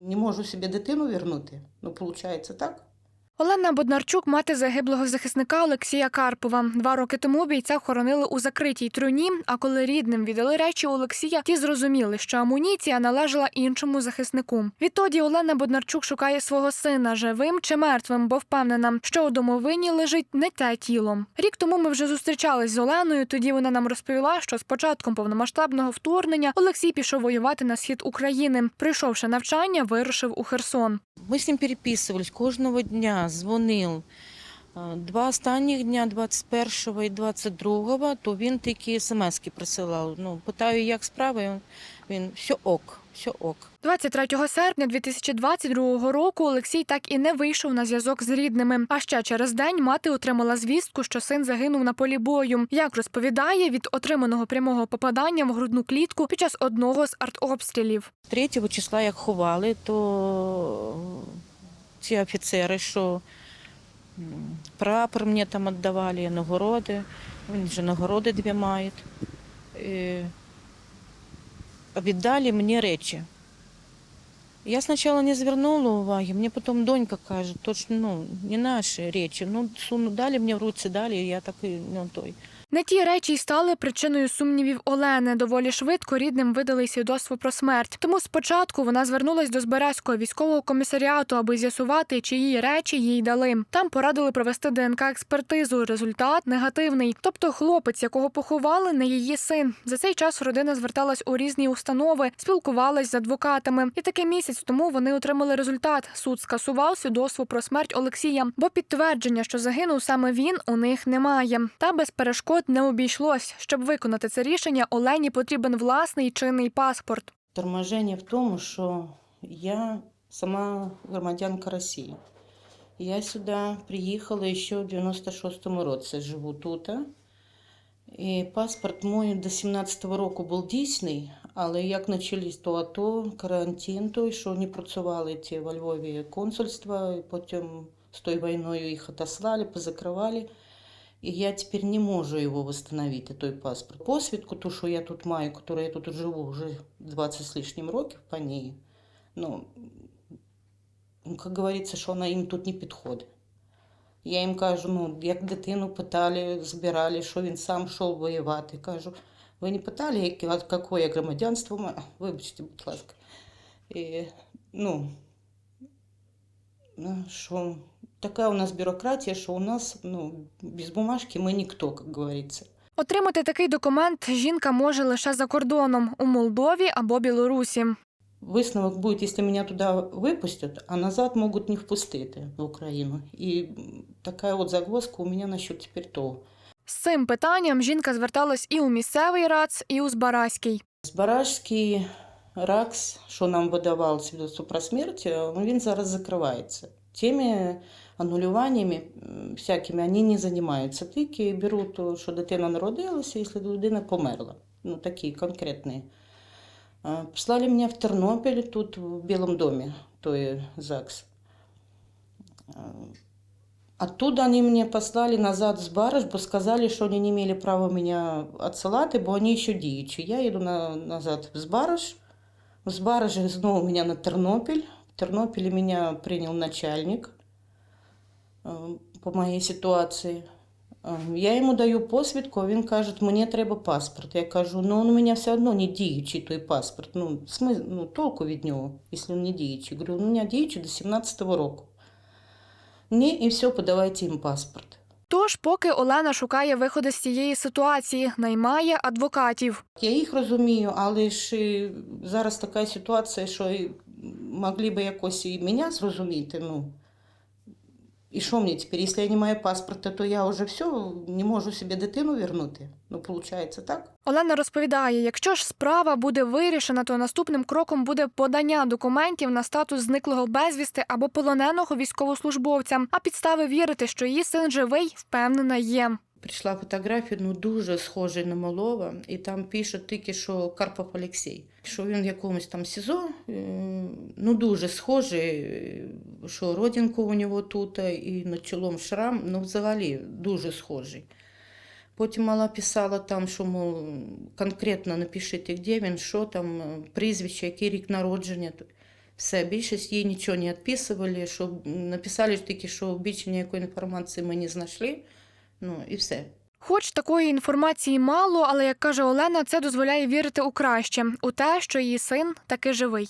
Не можу собі дитину вернути. Ну, виходить так. Олена Боднарчук, мати загиблого захисника Олексія Карпова. Два роки тому бійця хоронили у закритій труні. А коли рідним віддали речі Олексія, ті зрозуміли, що амуніція належала іншому захиснику. Відтоді Олена Боднарчук шукає свого сина живим чи мертвим, бо впевнена, що у домовині лежить не те тіло. Рік тому ми вже зустрічались з Оленою. Тоді вона нам розповіла, що з початком повномасштабного вторгнення Олексій пішов воювати на схід України. Прийшовши навчання, вирушив у Херсон. Ми з ним переписувались кожного дня, дзвонив. Е, Два останніх дня, 21-го і 22-го, то він тільки смс-ки присилав. Ну, питаю, як справи, він все ок, все ок. 23 серпня 2022 року Олексій так і не вийшов на зв'язок з рідними. А ще через день мати отримала звістку, що син загинув на полі бою. Як розповідає, від отриманого прямого попадання в грудну клітку під час одного з артобстрілів. 3 числа, як ховали, то ці офіцери, що прапор мені там віддавали, нагороди, він же нагороди дві має. Е, Віддали мені речі. Я спочатку не звернула уваги, мені потім донька каже, точно ну, не наші речі. Ну, суну дали мені в руці, дали, і я так і ну, той. Не ті речі й стали причиною сумнівів Олени. Доволі швидко рідним видали свідоцтво про смерть. Тому спочатку вона звернулась до Збаразького військового комісаріату, аби з'ясувати, чиї речі їй дали. Там порадили провести ДНК експертизу. Результат негативний. Тобто, хлопець, якого поховали, не її син. За цей час родина зверталась у різні установи, спілкувалась з адвокатами. І таки місяць тому вони отримали результат. Суд скасував свідоцтво про смерть Олексія, бо підтвердження, що загинув саме він, у них немає. Та без перешкод не обійшлось. Щоб виконати це рішення, Олені потрібен власний чинний паспорт. Торможення в тому, що я сама громадянка Росії. Я сюди приїхала ще в 96-му році, живу тут. І паспорт мій до 17-го року був дійсний, але як почались то АТО, карантин той, що не працювали ті во Львові консульства, і потім з тою війною їх отослали, позакривали. І я тепер не можу його восстановити, той паспорт. Посвідку, ту, що я тут маю, яку я тут живу вже 20 з лишнім років по ній, ну, ну, як говориться, що вона їм тут не підходить. Я їм кажу, ну, як дитину питали, збирали, що він сам йшов воювати. Кажу, ви не питали, яке, яке я громадянство маю? Вибачте, будь ласка. І, ну, ну, що Така у нас бюрократія, що у нас ну, без бумажки ми ніхто, як говориться. Отримати такий документ жінка може лише за кордоном у Молдові або Білорусі. Висновок буде, якщо мене туди випустять, а назад можуть не впустити в Україну. І така от загвоздка у мене насчет тепер того. З цим питанням жінка зверталась і у місцевий РАЦ, і у Збаразький. Збаражський РАКС, що нам видавав свідоцтво про смерть, він зараз закривається. Тими анулюваннями всякими вони не займаються. Тільки беруть, що дитина народилася, якщо людина померла. Ну, такі конкретні. Послали меня в Тернопіль, тут в Білому домі, той ЗАГС. Оттуда они мне послали назад з Барыш, бо сказали, що вони не имели права мене відсилати, бо вони ще діючі. Я їду на, назад в Збараж. З Баража знову мене на Тернопіль. В Тернопілі мене прийняв начальник е, по моїй ситуації. Е, Я йому даю посвідку, він каже, мені треба паспорт. Я кажу, ну у мене все одно не діючий той паспорт. Ну, смис... ну толку від нього, якщо він не діючий. Говорю, у мене діючий до 17-го року. Ні, і все, подавайте їм паспорт. Тож, поки Олена шукає виходи з цієї ситуації, наймає адвокатів. Я їх розумію, але ж зараз така ситуація, що могли би якось і мене зрозуміти. Ну. І що мені тепер, якщо я не маю паспорта, то я вже все, не можу собі дитину вернути. Ну, виходить так. Олена розповідає, якщо ж справа буде вирішена, то наступним кроком буде подання документів на статус зниклого безвісти або полоненого військовослужбовця. А підстави вірити, що її син живий, впевнена є. Прийшла фотографія, ну дуже схожий на малого, і там пишуть тільки, що Карпов Олексій, що він в якомусь там СІЗО, ну дуже схожий, що родинку у нього тут і над чолом шрам, ну взагалі дуже схожий. Потім мала писала там, що мов, конкретно напишіть, де він, що там, прізвище, який рік народження. Все, більшість їй нічого не відписували, що написали тільки, що більше ніякої інформації ми не знайшли. Ну і все. Хоч такої інформації мало, але як каже Олена, це дозволяє вірити у краще у те, що її син таки живий.